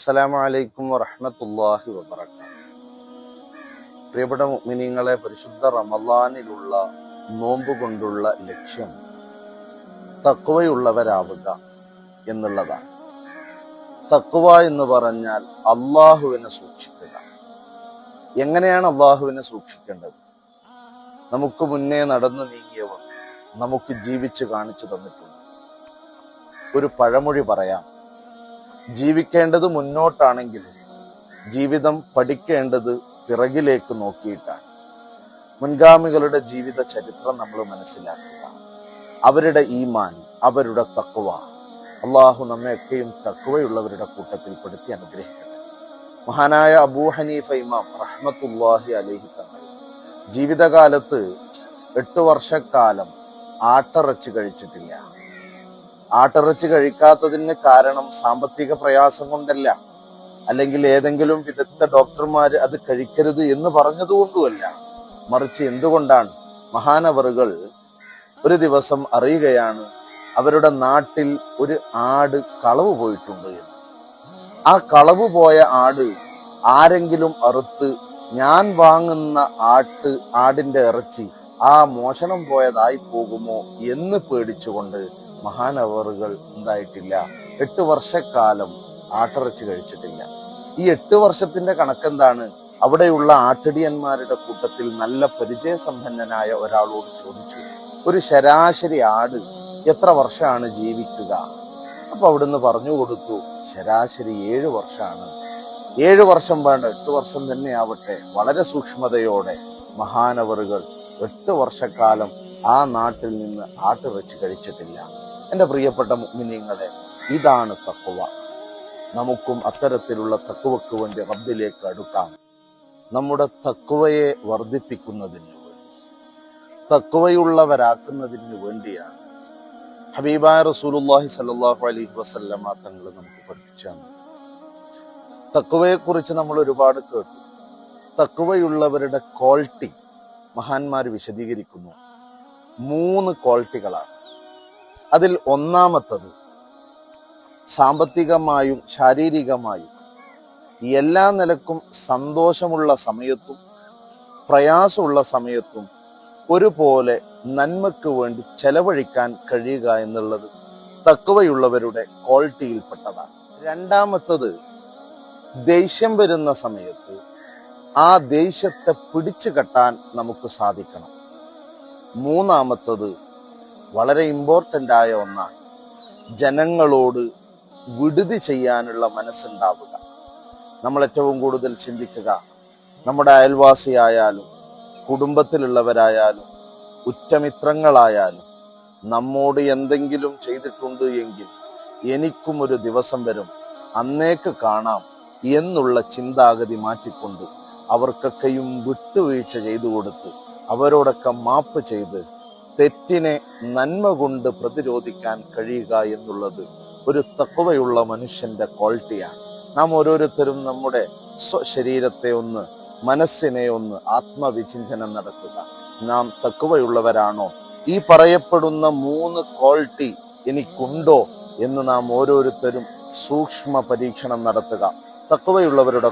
അസ്സലാമു അലൈക്കും വറഹമത്തല്ലാഹി വബറകാതുഹു. പ്രിയപ്പെട്ട മിനിങ്ങളെ പരിശുദ്ധ റമദാനിലുള്ള നോമ്പ് കൊണ്ടുള്ള ലക്ഷ്യം തക്വയുള്ളവരാവുക എന്നുള്ളതാണ്. തക്വ എന്ന് പറഞ്ഞാൽ അള്ളാഹുവിനെ സൂക്ഷിക്കുക. എങ്ങനെയാണ് അള്ളാഹുവിനെ സൂക്ഷിക്കേണ്ടത്? നമുക്ക് മുന്നേ നടന്നു നീങ്ങിയവർ നമുക്ക് ജീവിച്ച് കാണിച്ചു തന്നിട്ടുണ്ട്. ഒരു പഴമൊഴി പറയാം. ജീവിക്കേണ്ടത് മുന്നോട്ടാണെങ്കിൽ ജീവിതം പഠിക്കേണ്ടത് പിറകിലേക്ക് നോക്കിയിട്ടാണ്. മുൻഗാമികളുടെ ജീവിത ചരിത്രം നമ്മൾ മനസ്സിലാക്കുക. അവരുടെ ഈമാൻ അവരുടെ തക്വ. അള്ളാഹു നമ്മയൊക്കെയും തക്വയുള്ളവരുടെ കൂട്ടത്തിൽപ്പെടുത്തി അനുഗ്രഹിക്കട്ടെ. മഹാനായ അബൂ ഹനീഫ ഇമാം റഹ്മത്തുല്ലാഹി അലഹി തങ്ങൾ ജീവിതകാലത്ത് എട്ട് വർഷക്കാലം ആട്ടറച്ച് കഴിച്ചിട്ടില്ല. ആട്ടിറച്ചി കഴിക്കാത്തതിന് കാരണം സാമ്പത്തിക പ്രയാസം കൊണ്ടല്ല. അല്ലെങ്കിൽ ഏതെങ്കിലും വിദഗ്ധ ഡോക്ടർമാർ അത് കഴിക്കരുത് എന്ന് പറഞ്ഞതുകൊണ്ടുമല്ല. മറിച്ച് എന്തുകൊണ്ടാണ് മഹാനവറുകൾ ഒരു ദിവസം അറിയുകയാണ് അവരുടെ നാട്ടിൽ ഒരു ആട് കളവ് പോയിട്ടുണ്ട് എന്ന്. ആ കളവ് പോയ ആട് ആരെങ്കിലും അറുത്ത് ഞാൻ വാങ്ങുന്ന ആട്ട് ആടിന്റെ ഇറച്ചി ആ മോഷണം പോയതായി പോകുമോ എന്ന് പേടിച്ചുകൊണ്ട് മഹാനവറുകൾ എന്തായിട്ടില്ല എട്ട് വർഷക്കാലം ആട്ടിറച്ചി കഴിച്ചിട്ടില്ല. ഈ എട്ട് വർഷത്തിന്റെ കണക്കെന്താണ്? അവിടെയുള്ള ആട്ടിടിയന്മാരുടെ കൂട്ടത്തിൽ നല്ല പരിചയസമ്പന്നനായ ഒരാളോട് ചോദിച്ചു. ഒരു ശരാശരി ആട് എത്ര വർഷമാണ് ജീവിക്കുക? അപ്പൊ അവിടുന്ന് പറഞ്ഞു കൊടുത്തു ശരാശരി ഏഴ് വർഷമാണ്. ഏഴ് വർഷം വേണ്ട എട്ട് വർഷം തന്നെ ആവട്ടെ. വളരെ സൂക്ഷ്മതയോടെ മഹാനവറുകൾ എട്ട് വർഷക്കാലം ആ നാട്ടിൽ നിന്ന് ആട്ടിറച്ചി കഴിച്ചിട്ടില്ല. എന്റെ പ്രിയപ്പെട്ട മുഗ്മിനിങ്ങളെ ഇതാണ് തക്കുവ. നമുക്കും അത്തരത്തിലുള്ള തക്കുവക്ക് വേണ്ടി റബ്ബിലേക്ക് അടുക്കാം. നമ്മുടെ തക്കുവയെ വർദ്ധിപ്പിക്കുന്നതിന് വേണ്ടി തക്കുവയുള്ളവരാക്കുന്നതിന് വേണ്ടിയാണ്. ഹബീബായ റസൂലുല്ലാഹി സല്ലാഹു അലൈഹി വസല്ലമ തങ്ങൾ നമുക്ക് പഠിപ്പിച്ചാണ് തക്കുവയെക്കുറിച്ച് നമ്മൾ ഒരുപാട് കേട്ടു. തക്കുവയുള്ളവരുടെ ക്വാളിറ്റി മഹാന്മാർ വിശദീകരിക്കുന്നു. മൂന്ന് ക്വാളിറ്റികളാണ്. അതിൽ ഒന്നാമത്തത് സാമ്പത്തികമായും ശാരീരികമായും എല്ലാ നിലക്കും സന്തോഷമുള്ള സമയത്തും പ്രയാസമുള്ള സമയത്തും ഒരുപോലെ നന്മക്ക് വേണ്ടി ചെലവഴിക്കാൻ കഴിയുക എന്നുള്ളത് തക്കവയുള്ളവരുടെ ക്വാളിറ്റിയിൽപ്പെട്ടതാണ്. രണ്ടാമത്തത് ദേഷ്യം വരുന്ന സമയത്ത് ആ ദേഷ്യത്തെ പിടിച്ചു കെട്ടാൻ നമുക്ക് സാധിക്കണം. മൂന്നാമത്തത് വളരെ ഇമ്പോർട്ടന്റ് ആയ ഒന്നാണ്. ജനങ്ങളോട് വിടുതി ചെയ്യാനുള്ള മനസ്സുണ്ടാവുക. നമ്മൾ ഏറ്റവും കൂടുതൽ ചിന്തിക്കുക നമ്മുടെ അയൽവാസിയായാലും കുടുംബത്തിലുള്ളവരായാലും ഉറ്റമിത്രങ്ങളായാലും നമ്മോട് എന്തെങ്കിലും ചെയ്തിട്ടുണ്ട് എങ്കിൽ എനിക്കും ഒരു ദിവസം വരും അന്നേക്ക് കാണാം എന്നുള്ള ചിന്താഗതി മാറ്റിക്കൊണ്ട് അവർക്കൊക്കെയും വിട്ടുവീഴ്ച ചെയ്തു കൊടുത്ത് അവരോടൊക്കെ മാപ്പ് ചെയ്ത് തെറ്റിനെ നന്മ കൊണ്ട് പ്രതിരോധിക്കാൻ കഴിയുക എന്നുള്ളത് ഒരു തക്കവയുള്ള മനുഷ്യന്റെ ക്വാളിറ്റിയാണ്. നാം ഓരോരുത്തരും നമ്മുടെ സ്വശരീരത്തെ ഒന്ന് മനസ്സിനെ ഒന്ന് ആത്മവിചിന്തനം നടത്തുക. നാം തക്കവയുള്ളവരാണോ? ഈ പറയപ്പെടുന്ന മൂന്ന് ക്വാളിറ്റി എനിക്കുണ്ടോ എന്ന് നാം ഓരോരുത്തരും സൂക്ഷ്മ പരീക്ഷണം നടത്തുക. തക്കവയുള്ളവരുടെ